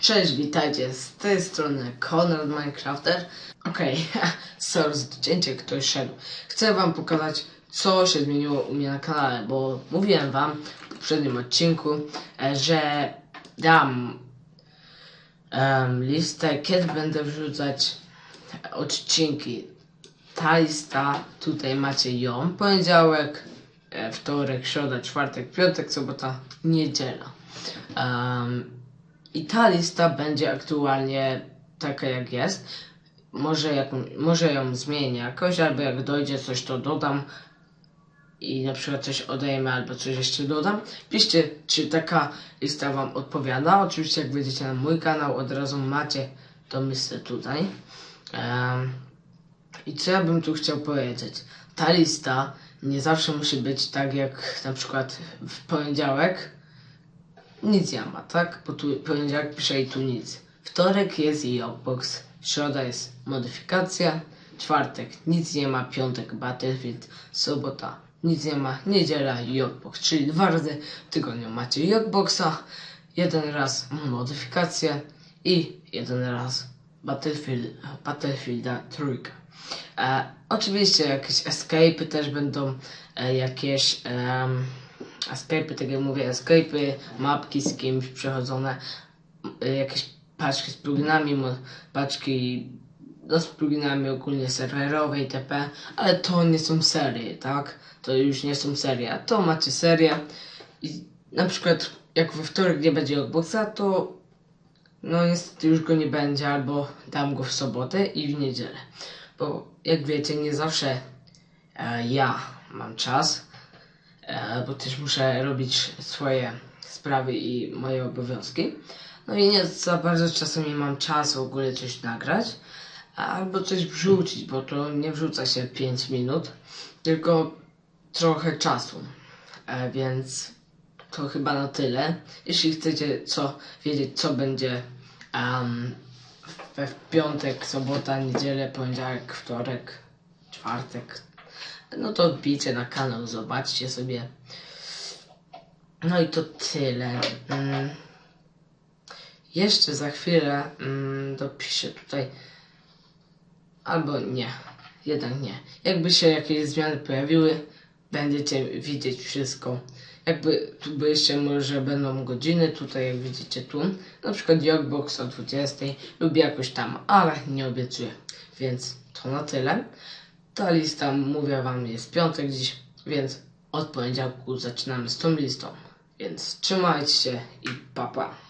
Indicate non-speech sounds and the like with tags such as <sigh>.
Cześć, witajcie, z tej strony Konrad Minecrafter. Okej, <laughs> sorry za to cięcie, ktoś szedł. Chcę wam pokazać, co się zmieniło u mnie na kanale, bo mówiłem wam w poprzednim odcinku, e, że dam em, listę, kiedy będę wrzucać odcinki. Ta lista, tutaj macie ją, poniedziałek, e, wtorek, środa, czwartek, piątek, sobota, niedziela. Em, i ta lista będzie aktualnie taka jak jest. Może, jak, może ją zmienię jakoś, albo jak dojdzie coś, to dodam i na przykład coś odejmę, albo coś jeszcze dodam. Piszcie, czy taka lista Wam odpowiada. Oczywiście, jak wejdziecie na mój kanał, od razu macie tą listę tutaj. Em, I co ja bym tu chciał powiedzieć? Ta lista nie zawsze musi być tak, jak na przykład w poniedziałek nic nie ma, tak? Bo tu poniedziałek pisze i tu nic. Wtorek jest i środa jest modyfikacja, czwartek nic nie ma, piątek Battlefield, sobota nic nie ma, niedziela i czyli dwa razy w tygodniu macie Jogboxa, jeden raz modyfikację i jeden raz Battlefield, Battlefielda trójkę. E, oczywiście jakieś escape'y też będą, e, jakieś em, escape'y, tak jak mówię, escape'y, mapki z kimś przechodzone, y, jakieś paczki z pluginami, paczki no, z pluginami ogólnie serwerowe itp., ale to nie są serie, tak? To już nie są serie, a to macie serię i na przykład jak we wtorek nie będzie Xboxa, to no niestety już go nie będzie, albo dam go w sobotę i w niedzielę. Bo jak wiecie, nie zawsze e, ja mam czas, bo też muszę robić swoje sprawy i moje obowiązki. No i nie za bardzo czasami mam czas w ogóle coś nagrać, albo coś wrzucić, bo to nie wrzuca się 5 minut, tylko trochę czasu. E, więc to chyba na tyle. Jeśli chcecie co, wiedzieć, co będzie em, we w piątek, sobota, niedzielę, poniedziałek, wtorek, czwartek, no to wbijcie na kanał, zobaczcie sobie. No i to tyle. Mm. Jeszcze za chwilę mm, dopiszę tutaj. Albo nie. Jednak nie. Jakby się jakieś zmiany pojawiły, będziecie widzieć wszystko. Jakby tu byście może będą godziny, tutaj jak widzicie tu. Na przykład Jogbox o 20 lub jakoś tam, ale nie obiecuję. Więc to na tyle. Ta lista, mówię wam, jest piątek dziś, więc od poniedziałku zaczynamy z tą listą. Więc trzymajcie się i papa. Pa.